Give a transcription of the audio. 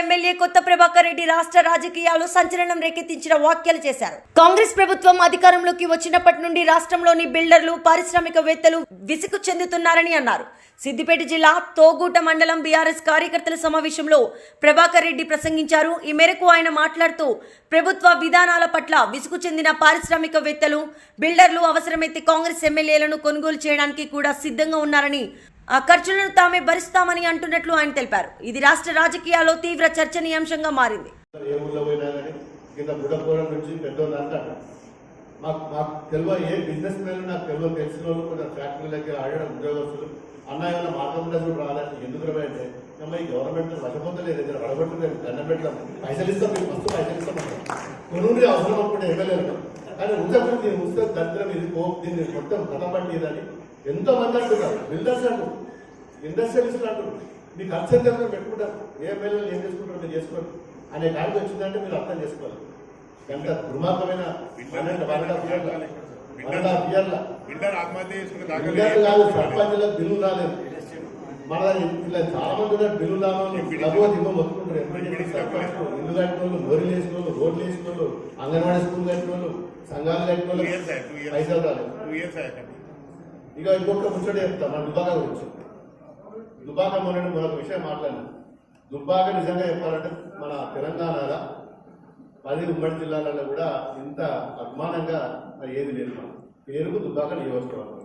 MLA కొత్త ప్రభాకర్ రెడ్డి రాష్ట్ర రాజకీయాలు సంచలనం రేకెత్తించిన వ్యాఖ్యలు చేశారు. కాంగ్రెస్ ప్రభుత్వం అధికారంలోకి వచ్చినప్పటి నుండి రాష్ట్రంలోని బిల్డర్లు పారిశ్రామికవేత్తలు విసుగు చెందుతున్నారని అన్నారు. సిద్దిపేట జిల్లా తోగూట మండలం బీఆర్ఎస్ కార్యకర్తల సమావేశంలో ప్రభాకర్ రెడ్డి ప్రసంగించారు. ఈ మేరకు ఆయన మాట్లాడుతూ ప్రభుత్వ విధానాల పట్ల విసుగు చెందిన పారిశ్రామికవేత్తలు బిల్డర్లు అవసరమైతే కాంగ్రెస్ ఎమ్మెల్యేలను కొనుగోలు చేయడానికి కూడా సిద్ధంగా ఉన్నారని ఆ ఖర్చులను తామే భరిస్తామని అంటున్నట్లు ఆయన తెలిపారు. ఇది రాష్ట్ర రాజకీయాల్లో తీవ్ర చర్చనీయాంశంగా మారింది. మాకు మాకు తెలియ ఏ బిజినెస్ మ్యాన్ నాకు తెలియ తెలిసిన వాళ్ళు కొంచెం ఫ్యాక్టరీ దగ్గర ఆడడం ఉద్యోగస్తులు. అన్న ఏమైనా మార్గం కూడా రాలేదు. ఎందుకు రా అంటే అమ్మ ఈ గవర్నమెంట్ వశపొందలేదు. దగ్గర వడగొట్టలేదు దండం పెట్టడం పైసలు ఇస్తాం మీకు వస్తూ పైసలు ఇస్తాం కొనుండి అవసరం అనుకుంటే ఎమ్మెల్యేలు కానీ ఉద్యోగం దీన్ని ఉస్తే దరిద్రం ఇది పో దీన్ని మొత్తం కథపట్టి ఎంతో మంది అంటున్నారు. బిల్డర్స్ అంటారు ఇండస్ట్రియలిస్టులు అంటారు మీ ఖర్చు ఎంత అవుతుందో పెట్టుకుంటారు. ఏ ఎమ్మెల్యేలు ఏం చేసుకుంటారో మీరు చేసుకోరు అనే కాడికి వచ్చిందంటే మీరు అర్థం చేసుకోవాలి. ఎంత దుర్మార్గమైన సర్పంచులకు బిల్లు రాలేదు. మన ఇలా చాలా మంది బిల్లు రావాలి లఘువ దిమ్మ మొత్తుకుంటారు. ఇల్లు కట్టిన వాళ్ళు వేసిన వాళ్ళు రోడ్లు వేసిన వాళ్ళు అంగన్వాడీ స్కూల్ కట్టిన వాళ్ళు సంఘాలు కట్టిన వాళ్ళు పైసలు రాలేదు. ఇక ఇంకొక ముచ్చట చెప్తా మన దుబ్బాక గురించి. దుబ్బాక మొన్న మరొక విషయం మాట్లాడినా. దుబ్బాక నిజంగా చెప్పాలంటే మన తెలంగాణలో పది ఉమ్మడి జిల్లాలలో కూడా ఇంత అభిమానంగా ఏది లేదు. మనం పేరుకు దుబ్బాక నియోజకవర్గం.